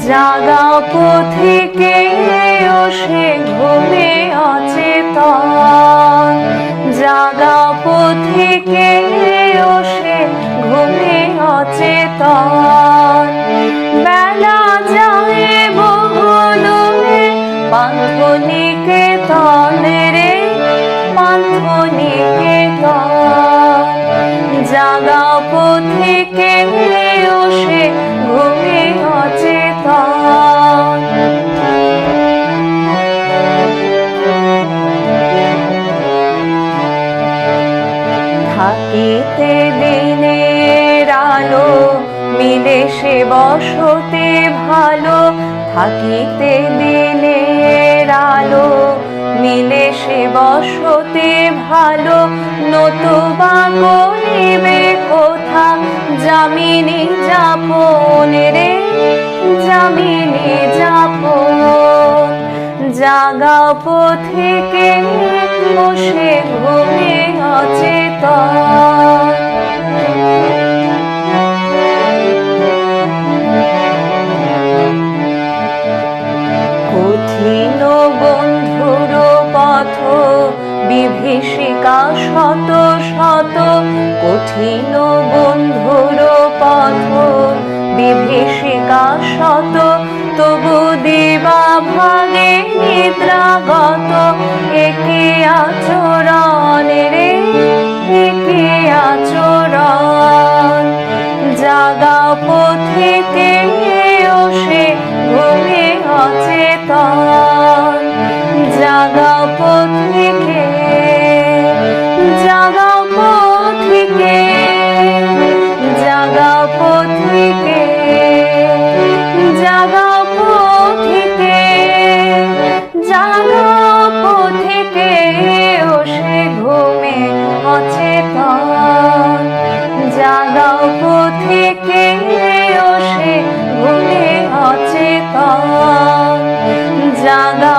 জাগা পথিকে সে ঘুমে অচেতন। জাগা পথিকে সে ঘুমে অচেতন। বেলা যায় বহুলুমে পান্থনিকে তনে রে পান্থনিকে জাগা পথিকে সে থাকিতে দিনের আলো, মিলে সে বসতে ভালো। থাকিতে দিনের আলো, মিলে সে বসতে ভালো। নতুবা করিবে কোথা? জামিনী যাপন জাগা পথিকে বসে ঘুমে অচেতন। কঠিন বন্ধুর পথ, বিভীষিকা শত শত। কঠিন বন্ধুর পথ, বিভীষিকা শত দিবা ভাগে নিদ্রাগত, একে আচরণ রে, একে আচরণ। জাগা পথিকে সে ঘুমে অচেতন। জাগা পথিকে জাগা সচেতন জাগাও পথিকে সে ঘুমে অচেতন। জাগাও